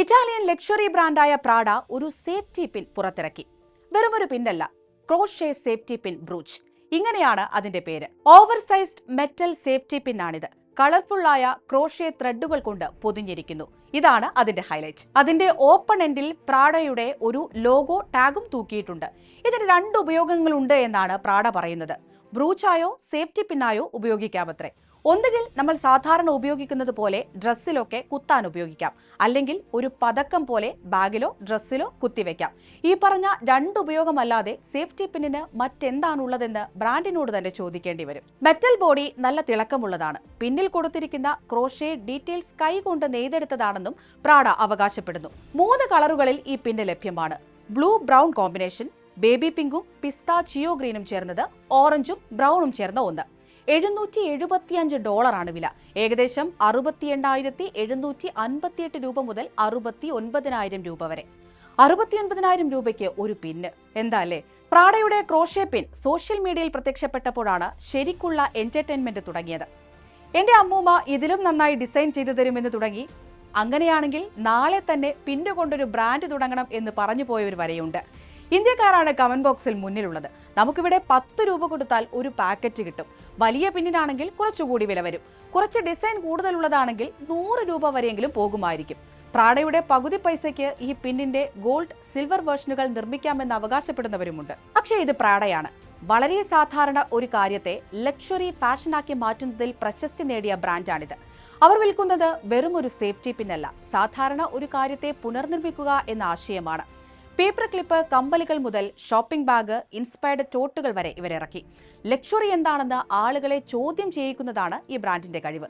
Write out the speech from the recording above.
Italian luxury ബ്രാൻഡായ Prada ഒരു safety pin പുറത്തിറക്കി. വെറുമൊരു പിന്നല്ല ക്രോഷേ സേഫ്റ്റി പിൻ ബ്രൂച്ച് ഇങ്ങനെയാണ് അതിന്റെ പേര്. ഓവർ സൈസ്ഡ് മെറ്റൽ സേഫ്റ്റി പിന്നാണിത് കളർഫുള്ളായ ക്രോഷേ ത്രെഡുകൾ കൊണ്ട് പൊതിഞ്ഞിരിക്കുന്നു. ഇതാണ് അതിന്റെ ഹൈലൈറ്റ് അതിന്റെ ഓപ്പൺ എൻഡിൽ പ്രാഡയുടെ ഒരു ലോഗോ ടാഗും തൂക്കിയിട്ടുണ്ട്. ഇതിന് രണ്ട് ഉപയോഗങ്ങളുണ്ട് എന്നാണ് പ്രാഡ പറയുന്നത്. ബ്രൂച്ചായോ സേഫ്റ്റി പിന്നായോ ഉപയോഗിക്കാമത്രേ ഒന്നുകിൽ നമ്മൾ സാധാരണ ഉപയോഗിക്കുന്നത് പോലെ ഡ്രസ്സിലൊക്കെ കുത്താൻ ഉപയോഗിക്കാം. അല്ലെങ്കിൽ ഒരു പതക്കം പോലെ ബാഗിലോ ഡ്രസ്സിലോ കുത്തിവെക്കാം ഈ പറഞ്ഞ രണ്ട് ഉപയോഗമല്ലാതെ സേഫ്റ്റി പിന്നിന് മറ്റെന്താണുള്ളതെന്ന് ബ്രാൻഡിനോട് തന്നെ ചോദിക്കേണ്ടി വരും. മെറ്റൽ ബോഡി നല്ല തിളക്കമുള്ളതാണ്. പിന്നിൽ കൊടുത്തിരിക്കുന്ന ക്രോഷേ ഡീറ്റെയിൽസ് കൈകൊണ്ട് നെയ്തെടുത്തതാണെന്നും പ്രാഡ അവകാശപ്പെടുന്നു. മൂന്ന് കളറുകളിൽ ഈ പിന്ന് ലഭ്യമാണ്. ബ്ലൂ ബ്രൗൺ കോമ്പിനേഷൻ ബേബി പിങ്കും പിസ്ത ചിയോ ഗ്രീനും ചേർന്നത് ഓറഞ്ചും ബ്രൗണും ചേർന്ന ഒന്ന്. എഴുന്നൂറ്റി എഴുപത്തിയഞ്ച് ഡോളറാണ് വില. ഏകദേശം അറുപത്തി എണ്ണായിരത്തി എഴുന്നൂറ്റി അൻപത്തിയെട്ട് രൂപ മുതൽ അറുപത്തി ഒൻപതിനായിരം രൂപ വരെ. അറുപത്തി ഒൻപതിനായിരം രൂപയ്ക്ക് ഒരു പിന്ന് എന്താ അല്ലേ പ്രാഡയുടെ ക്രോഷേ പിൻ സോഷ്യൽ മീഡിയയിൽ പ്രത്യക്ഷപ്പെട്ടപ്പോഴാണ് ശരിക്കുള്ള എന്റർടൈൻമെന്റ് തുടങ്ങിയത്. എന്റെ അമ്മൂമ്മ ഇതിലും നന്നായി ഡിസൈൻ ചെയ്തു തരുമെന്ന് തുടങ്ങി. അങ്ങനെയാണെങ്കിൽ നാളെ തന്നെ പിന്നുകൊണ്ടൊരു ബ്രാൻഡ് തുടങ്ങണം എന്ന് പറഞ്ഞു പോയവർ വരെയുണ്ട്. ഇന്ത്യക്കാരാണ് കമന്റ് ബോക്സിൽ മുന്നിലുള്ളത്. നമുക്കിവിടെ പത്ത് രൂപ കൊടുത്താൽ ഒരു പാക്കറ്റ് കിട്ടും. വലിയ പിന്നിനാണെങ്കിൽ കുറച്ചുകൂടി വില വരും. കുറച്ച് ഡിസൈൻ കൂടുതലുള്ളതാണെങ്കിൽ നൂറ് രൂപ വരെയെങ്കിലും പോകുമായിരിക്കും. പ്രാഡയുടെ പകുതി പൈസയ്ക്ക് ഈ പിന്നിന്റെ ഗോൾഡ് സിൽവർ വേർഷനുകൾ നിർമ്മിക്കാമെന്ന് അവകാശപ്പെടുന്നവരുമുണ്ട്. പക്ഷേ ഇത് പ്രാഡയാണ്. വളരെ സാധാരണ ഒരു കാര്യത്തെ ലക്ഷറി ഫാഷനാക്കി മാറ്റുന്നതിൽ പ്രശസ്തി നേടിയ ബ്രാൻഡാണിത്. അവർ വിൽക്കുന്നത് വെറും ഒരു സേഫ്റ്റി പിന്നല്ല സാധാരണ ഒരു കാര്യത്തെ പുനർനിർമ്മിക്കുക എന്ന ആശയമാണ്. പേപ്പർ ക്ലിപ്പ് കമ്പലുകൾ മുതൽ ഷോപ്പിംഗ് ബാഗ് ഇൻസ്പയർഡ് ടോട്ടുകൾ വരെ ഇവരിറക്കി ലക്ഷറി എന്താണെന്ന് ആളുകളെ ചോദ്യം ചെയ്യിക്കുന്നതാണ് ഈ ബ്രാൻഡിന്റെ കഴിവ്.